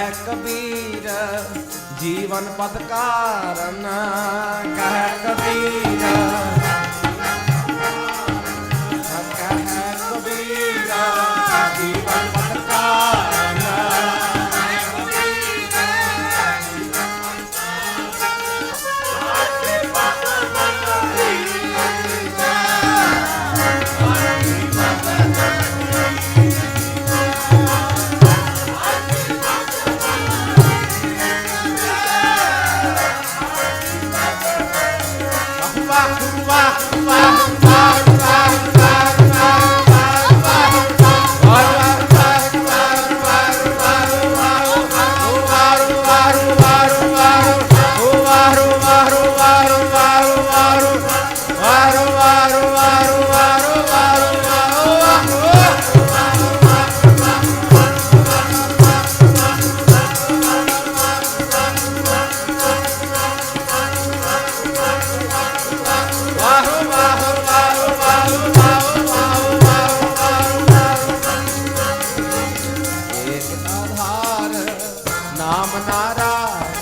ਹੈ ਕਬੀਰ ਜੀਵਨ ਪਦ fá, fá, fá. 아.